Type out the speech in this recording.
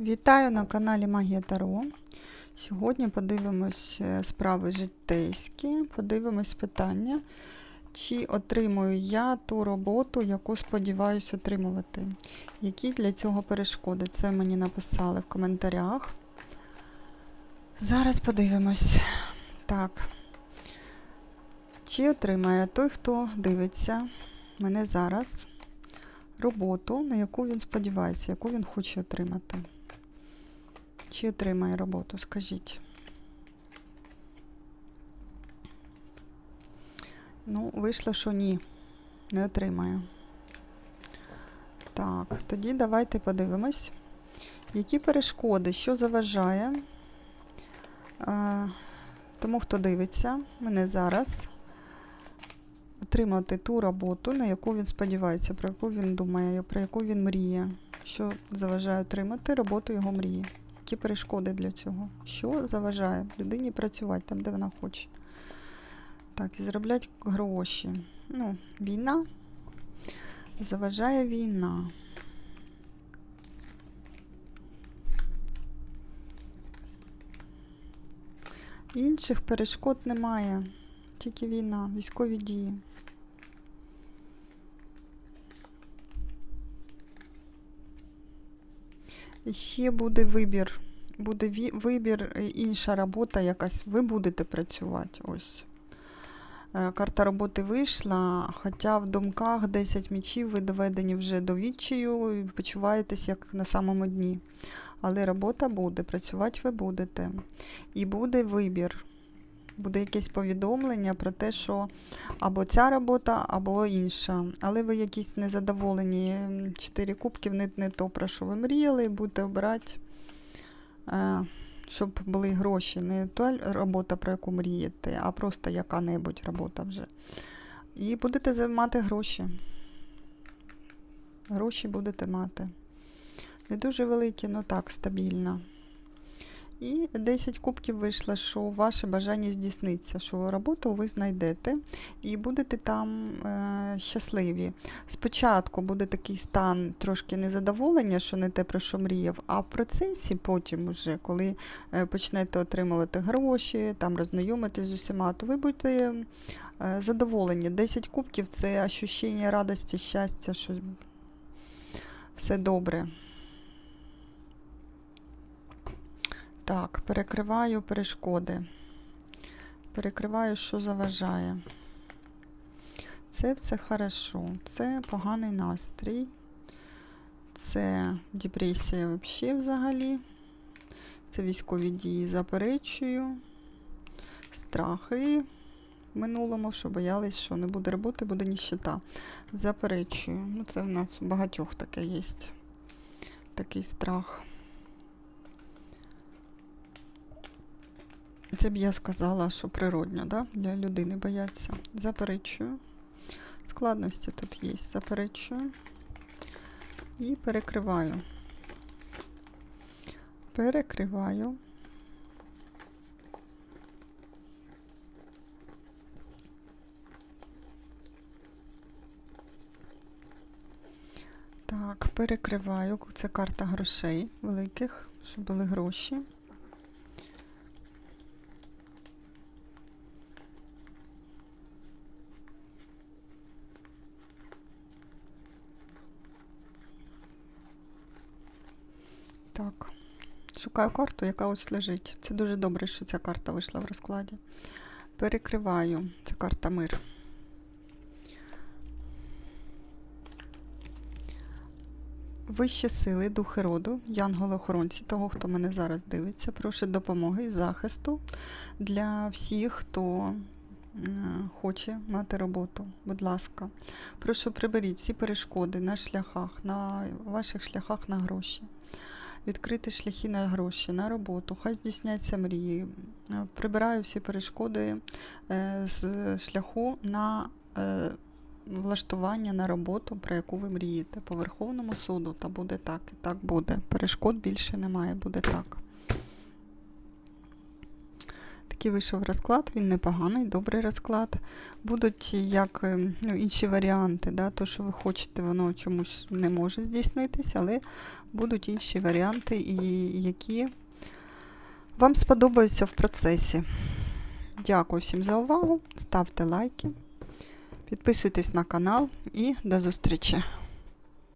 Вітаю на каналі Магія Таро. Сьогодні подивимось е, справи житейські, подивимось питання, чи отримую я ту роботу, яку сподіваюся отримувати. Які для цього перешкоди? Це мені написали в коментарях. Зараз подивимось. Так. Чи отримає той, хто дивиться мене зараз роботу, на яку він сподівається, яку він хоче отримати? Чи отримає роботу, скажіть. Ну, вийшло, що ні, не отримає. Так, тоді давайте подивимось, які перешкоди, що заважає е, тому, хто дивиться мене зараз, отримати ту роботу, на яку він сподівається, про яку він думає, про яку він мріє, що заважає отримати роботу його мрії. Які перешкоди для цього? Що заважає людині працювати там, де вона хоче? Так, і заробляти гроші. Ну, війна. Заважає війна. Інших перешкод немає. Тільки війна, військові дії. Ще буде вибір. Буде вибір, е, інша робота якась. Ви будете працювати. Ось. Е, Карта роботи вийшла, хоча в думках 10 мічів ви доведені вже до відчаю і почуваєтесь як на самому дні. Але робота буде, працювати ви будете. І буде вибір. Буде якесь повідомлення про те, що або ця робота, або інша. Але ви якісь незадоволені. Чотири кубків не, не то, про що ви мріяли, будете обирати, е, щоб були гроші. Не та робота, про яку мрієте, а просто яка-небудь робота вже. І будете мати гроші. Гроші будете мати. Не дуже великі, але так, стабільно. І 10 кубків вийшло, що ваше бажання здійсниться, що роботу ви знайдете і будете там е, щасливі. Спочатку буде такий стан трошки незадоволення, що не те, про що мріяв, а в процесі потім, уже, коли е, почнете отримувати гроші, там роззнайомитись з усіма, то ви будете е, задоволені. 10 кубків це ощущення радості, щастя, що все добре. Так, перекриваю перешкоди. Перекриваю, що заважає. Це все хорошо. Це поганий настрій. Це депресія взагалі взагалі. Це військові дії заперечую. Страхи в минулому, що боялись, що не буде роботи, буде ніщита. Заперечую. Ну, це в нас у багатьох таке є. Такий страх. Це б я сказала, що природньо, да? для людини бояться. Заперечую. Складності тут є. Заперечую. І перекриваю. Перекриваю. Так, перекриваю. Це карта грошей великих, щоб були гроші. Так. Шукаю карту, яка ось лежить. Це дуже добре, що ця карта вийшла в розкладі. Перекриваю. Це карта мир. Вищі сили, духи роду, янголи-охоронці, того, хто мене зараз дивиться, прошу допомоги і захисту для всіх, хто е, хоче мати роботу. Будь ласка, прошу приберіть всі перешкоди на шляхах, на ваших шляхах на гроші. Відкрити шляхи на гроші, на роботу, хай здійсняться мрії. Е, Прибираю всі перешкоди е, з шляху на е, влаштування на роботу, про яку ви мрієте. По Верховному суду, та буде так, і так буде. Перешкод більше немає, буде так. Такий вийшов розклад, він непоганий, добрий розклад. Будуть як е, ну, інші варіанти, да, то, що ви хочете, воно чомусь не може здійснитись, але будуть інші варіанти, і які вам сподобаються в процесі. Дякую всім за увагу. Ставте лайки, підписуйтесь на канал і до зустрічі!